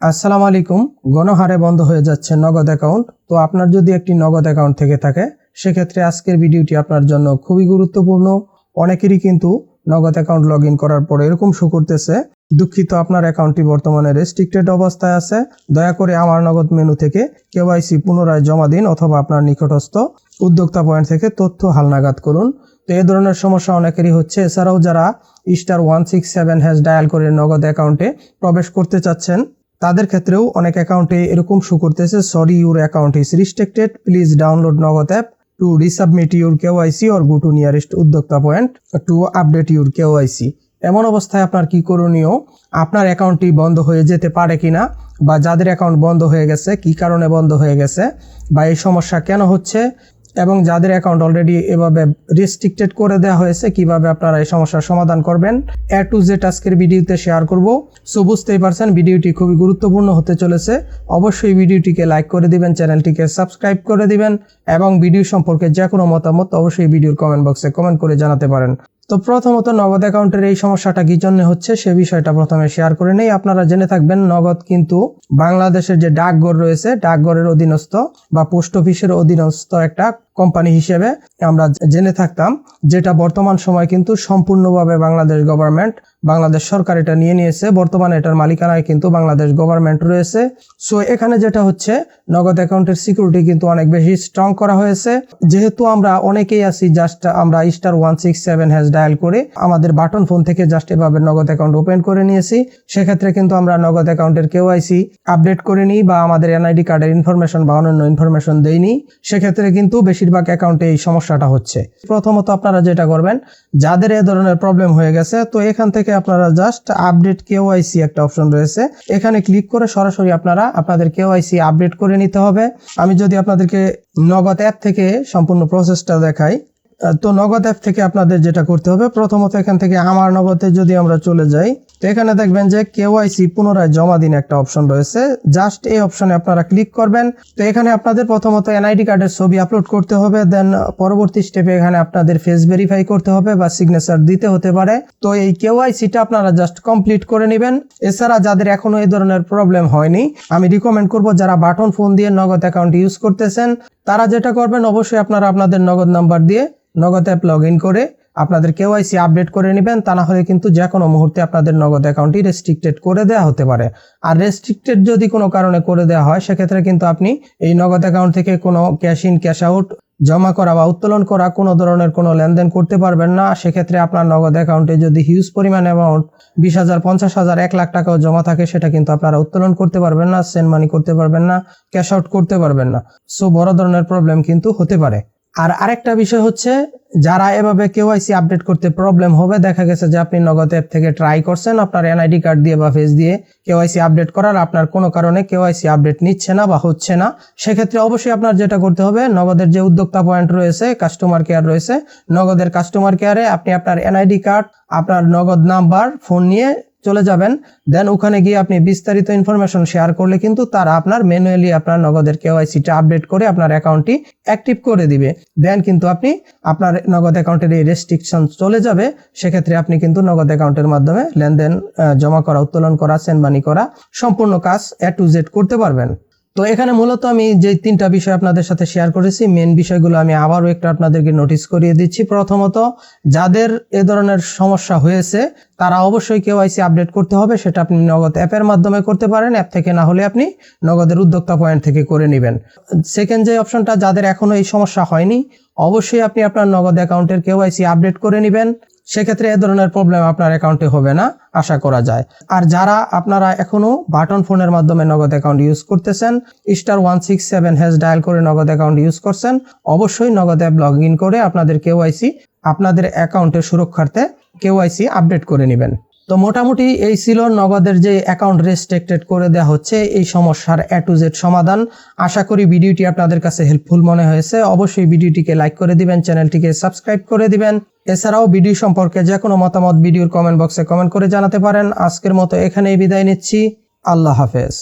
আসসালামু আলাইকুম। গণহারে বন্ধ হয়ে যাচ্ছে নগদ অ্যাকাউন্ট তো আপনার যদি একটি নগদ অ্যাকাউন্ট থেকে থাকে, সেক্ষেত্রে আজকের ভিডিওটি আপনার জন্য খুবই গুরুত্বপূর্ণ। অনেকেরই কিন্তু নগদ অ্যাকাউন্ট লগ করার পর এরকম শো করতেছে। দুঃখিত, আপনার অ্যাকাউন্টটি বর্তমানে রেস্ট্রিক্টেড অবস্থায় আছে। দয়া করে আমার নগদ মেনু থেকে কেওয়াইসি পুনরায় জমা দিন অথবা আপনার নিকটস্থ উদ্যোক্তা পয়েন্ট থেকে তথ্য হালনাগাদ করুন। তো এই ধরনের সমস্যা অনেকেরই হচ্ছে। এছাড়াও যারা star one six seven hash dial করে নগদ অ্যাকাউন্টে প্রবেশ করতে চাচ্ছেন তাদের ক্ষেত্রেও অনেক অ্যাকাউন্টে এরকম শো করতেছে sorry your account is restricted please download Nagad app to resubmit your KYC or go to nearest উদ্যোক্তা point to update your KYC এমন অবস্থায় আপনার কি করণীয়? আপনার অ্যাকাউন্টটি বন্ধ হয়ে যেতে পারে কিনা বা যাদের অ্যাকাউন্ট বন্ধ হয়ে গেছে, কি কারণে বন্ধ হয়ে গেছে বা এই সমস্যা কেন হচ্ছে? এবং যাদের অ্যাকাউন্ট অলরেডি এভাবে রেস্ট্রিক্টেড করে দেওয়া হয়েছে, কীভাবে আপনারা এই সমস্যার সমাধান করবেন? এ টু জেড আজকের ভিডিওতে শেয়ার করব। সো বুঝতেই পারছেন, ভিডিওটি খুবই গুরুত্বপূর্ণ হতে চলেছে। অবশ্যই ভিডিওটিকে লাইক করে দিবেন, চ্যানেলটিকে সাবস্ক্রাইব করে দিবেন, এবং ভিডিও সম্পর্কে যে কোনো মতামত অবশ্যই ভিডিওর কমেন্ট বক্সে কমেন্ট করে জানাতে পারেন। তো, প্রথমত নগদ অ্যাকাউন্টের এই সমস্যাটা কি জন্য হচ্ছে, সে বিষয়টা প্রথমে শেয়ার করে নেই। আপনারা জেনে থাকবেন, নগদ কিন্তু বাংলাদেশের যে ডাকঘর রয়েছে, ডাকঘরের অধীনস্থ বা পোস্ট অফিসের অধীনস্থ একটা কোম্পানি হিসেবে আমরা জেনে থাকতাম যেটা বর্তমান সময় কিন্তু সম্পূর্ণভাবে বাংলাদেশ গভর্নমেন্ট বাংলাদেশ সরকার এটা নিয়ে নিয়েছে। বর্তমানে এটার মালিকানায় কিন্তু বাংলাদেশ গভর্নমেন্ট রয়েছে। সো এখানে যেটা হচ্ছে, নগদ অ্যাকাউন্টের সিকিউরিটি কিন্তু অনেক বেশি স্ট্রং করা হয়েছে। যেহেতু আমরা অনেকেই আছি জাস্ট আমরা star one six seven hash dial করে আমাদের বাটন ফোন থেকে জাস্ট এভাবে নগদ অ্যাকাউন্ট ওপেন করে নিয়েছি। সেক্ষেত্রে কিন্তু আমরা নগদ অ্যাকাউন্টের কেওয়াইসি আপডেট করে নিই বা আমাদের এনআইডি কার্ডের ইনফরমেশন বা অন্যান্য ইনফরমেশন দেইনি সেক্ষেত্রে কিন্তু বেশিরভাগ অ্যাকাউন্টে এই সমস্যাটা হচ্ছে। প্রথমত আপনারা যেটা করবেন, যাদের এ ধরনের প্রবলেম হয়ে গেছে, তো এখান থেকে আপনারা জাস্ট আপডেট কেওয়াইসি একটা অপশন রয়েছে। এখানে ক্লিক করে সরাসরি আপনারা আপনাদের কেওয়াইসি আপডেট করে নিতে হবে। আমি যদি আপনাদেরকে নগদ অ্যাপ থেকে সম্পূর্ণ প্রসেসটা দেখাই তো নগদ অ্যাপ থেকে আপনাদের যেটা করতে হবে, প্রথমত এখান থেকে আমার নগদে যদি আমরা চলে যাই, তো এখানে দেখবেন যে কেওয়াইসি পুনরায় জমা দিন একটা অপশন রয়েছে। জাস্ট এই অপশনে আপনারা ক্লিক করবেন। তো এখানে আপনাদের প্রথমত এনআইডি কার্ডের ছবি আপলোড করতে হবে, দেন পরবর্তী স্টেপে এখানে আপনাদের ফেস ভেরিফাই করতে হবে বা সিগনেচার দিতে হতে পারে। তো এই কেওয়াইসিটা আপনারা জাস্ট কমপ্লিট করে নেবেন। এছাড়া যাদের এখনও এই ধরনের প্রবলেম হয়নি, আমি রিকমেন্ড করব যারা বাটন ফোন দিয়ে নগদ অ্যাকাউন্ট ইউজ করতেছেন তারা যেটা করবেন, অবশ্যই আপনারা আপনাদের নগদ নাম্বার দিয়ে নগদ অ্যাপ লগ করে আপনাদের কেওয়াইসি আপডেট করে নেবেন। তা না হলে কিন্তু যে কোনো মুহূর্তে আপনাদের নগদ অ্যাকাউন্টটি রেস্ট্রিক্টেড করে দেওয়া হতে পারে। আর রেস্ট্রিক্টেড যদি কোনো কারণে করে দেওয়া হয়, সেক্ষেত্রে কিন্তু আপনি এই নগদ অ্যাকাউন্ট থেকে কোনো ক্যাশ ইন, ক্যাশ আউট জমা করা বা উত্তোলন করা কোনো ধরনের কোনো লেনদেন করতে পারবেন না। সেক্ষেত্রে আপনার নগদ অ্যাকাউন্টে যদি হিউজ পরিমাণ অ্যামাউন্ট বিশ হাজার, পঞ্চাশ হাজার, এক লাখ টাকাও জমা থাকে, সেটা কিন্তু আপনারা উত্তোলন করতে পারবেন না সেন্ড মানি করতে পারবেন না ক্যাশ আউট করতে পারবেন না। সো বড় ধরনের প্রবলেম কিন্তু হতে পারে। আর আরেকটা বিষয় হচ্ছে, যারা এভাবে কেওয়াইসি আপডেট করতে প্রবলেম হবে, দেখা গেছে যে আপনি নগদ অ্যাপ থেকে ট্রাই করছেন, আপনার এনআইডি কার্ড দিয়ে বা ফেস দিয়ে কেওয়াইসি আপডেট করার, আপনার কোনো কারণে কেওয়াইসি আপডেট নিচ্ছে না বা হচ্ছে না, সেক্ষেত্রে অবশ্যই আপনার যেটা করতে হবে, নগদের যে উদ্যোক্তা পয়েন্ট রয়েছে কাস্টমার কেয়ার রয়েছে, নগদের কাস্টমার কেয়ারে আপনি আপনার এনআইডি কার্ড আপনার নগদ নাম্বার ফোন নিয়ে চলে যাবেন। দেন ওখানে গিয়ে আপনি বিস্তারিত ইনফরমেশন শেয়ার করলে কিন্তু তারা আপনার ম্যানুয়ালি আপনার নগদের কেওয়াইসিটা আপডেট করে আপনার অ্যাকাউন্টটি অ্যাক্টিভ করে দিবে। দেন কিন্তু আপনি আপনার নগদ অ্যাকাউন্টের এই রেস্ট্রিকশন চলে যাবে। সেক্ষেত্রে আপনি কিন্তু নগদ অ্যাকাউন্টের মাধ্যমে লেনদেন জমা করা, উত্তোলন করা সেনবানি করা সম্পূর্ণ কাজ এ টু জেড করতে পারবেন। তো এখানে মূলত আমি যে তিনটা বিষয় আপনাদের সাথে শেয়ার করেছি মেন বিষয়গুলো আমি আবারও একটু আপনাদেরকে নোটিস করিয়ে দিচ্ছি। প্রথমত, যাদের এ ধরনের সমস্যা হয়েছে, তারা অবশ্যই কেওয়াইসি আপডেট করতে হবে, সেটা আপনি নগদ অ্যাপের মাধ্যমে করতে পারেন অ্যাপ থেকে না হলে আপনি নগদের উদ্যোক্তা পয়েন্ট থেকে করে নেবেন। সেকেন্ড যে অপশনটা যাদের এখনও এই সমস্যা হয়নি, অবশ্যই আপনি আপনার নগদ অ্যাকাউন্টের কেওয়াইসি আপডেট করে নেবেন। সেক্ষেত্রে এ ধরনের প্রবলেম আপনার অ্যাকাউন্টে হবে না, আশা করা যায়। আর যারা আপনারা এখনও বাটন ফোনের মাধ্যমে নগদ অ্যাকাউন্ট ইউজ করতেছেন star one six seven hash dial করে নগদ অ্যাকাউন্ট ইউজ করছেন, অবশ্যই নগদ অ্যাপ লগ ইন করে আপনাদের কেওয়াইসি আপনাদের অ্যাকাউন্টের সুরক্ষার্থে কেওয়াইসি আপডেট করে নেবেন। তো মোটামুটি এই ছিল নগদের যে অ্যাকাউন্ট রেস্ট্রিক্টেড করে দেওয়া হচ্ছে, এই সমস্যার এ টু জেড সমাধান। আশা করি ভিডিওটি আপনাদের কাছে হেল্পফুল মনে হয়েছে। অবশ্যই ভিডিওটিকে লাইক করে দিবেন চ্যানেলটিকে সাবস্ক্রাইব করে দিবেন। এছাড়াও ভিডিও সম্পর্কে যে কোনো মতামত ভিডিওর কমেন্ট বক্সে কমেন্ট করে জানাতে পারেন। আজকের মতো এখানেই বিদায় নিচ্ছি। আল্লাহ হাফেজ।